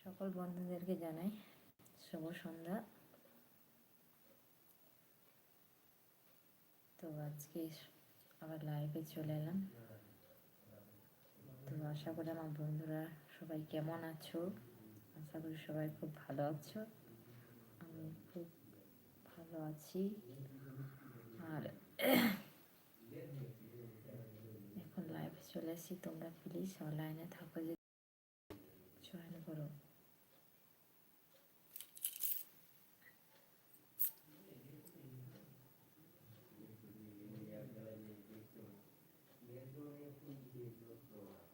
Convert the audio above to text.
সকল বন্ধুদেরকে জানাই শুভ সন্ধ্যা। তো আজকে আবার লাইভে চলে এলাম। তো আশা করি আমার বন্ধুরা সবাই কেমন আছো? আশা করি সবাই খুব ভালো আছো। আমি খুব ভালো আছি। আর এখন লাইভে চলে আসি তোমরা প্লিজ অনলাইনে থাকো যে জয়েন করো। behavior growing up.